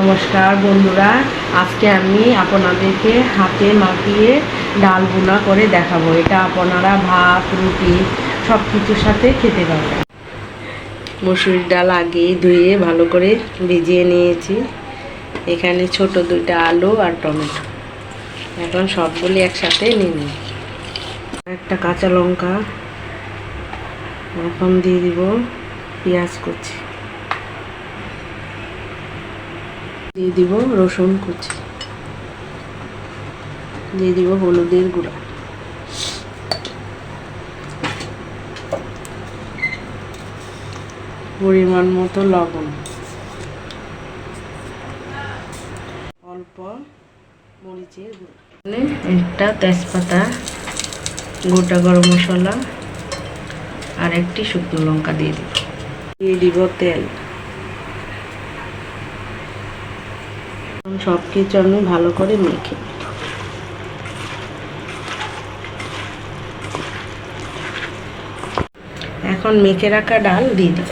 নমস্কার বন্ধুরা, আজকে আমি আপনাদেরকে হাতে মাখিয়ে ডাল বোনা করে দেখাবো। এটা আপনারা ভাত, রুটি সব কিছুর সাথে খেতে পারবেন। মসুর ডাল আগে ধুয়ে ভালো করে ভিজিয়ে নিয়েছি। এখানে ছোট দুইটা আলু আর টমেটো। এখন সবগুলি একসাথে নিয়ে নিই। একটা কাঁচা লঙ্কা, এখন দিয়ে দিব পেঁয়াজ কুচি। দিয়ে দিব রসুন কুচি। দিয়ে দিব হলুদের গুঁড়া। পরিমাণ মতো লবণ। অল্প মরিচের গুঁড়ো। একটা তেজপাতা, গোটা গরম মশলা আর একটি শুকনো লঙ্কা দিয়ে দিব। দিয়ে দিব তেল। সব কিছু আমি ভালো করে মেখে। এখন মেখে রাখা ডাল দিয়ে দিব।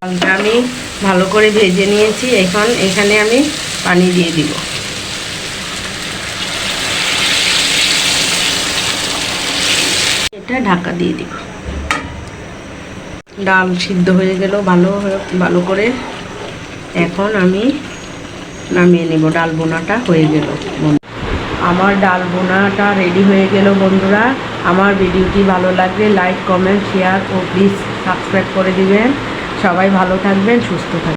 ডালটা আমি ভালো করে ভেজে নিয়েছি। এখন এখানে আমি পানি দিয়ে দিব। এটা ঢাকা দিয়ে দিব ডাল সিদ্ধ হয়ে গেল, ভালো ভালো করে। এখন আমি নামিয়ে নেব, ডাল বোনাটা হয়ে গেল। আমার ডাল বোনাটা রেডি হয়ে গেল বন্ধুরা। আমার ভিডিওটি ভালো লাগলে লাইক কমেন্ট শেয়ার ও প্লিজ সাবস্ক্রাইব করে দিবেন। সবাই ভালো থাকবেন, সুস্থ থাকবেন।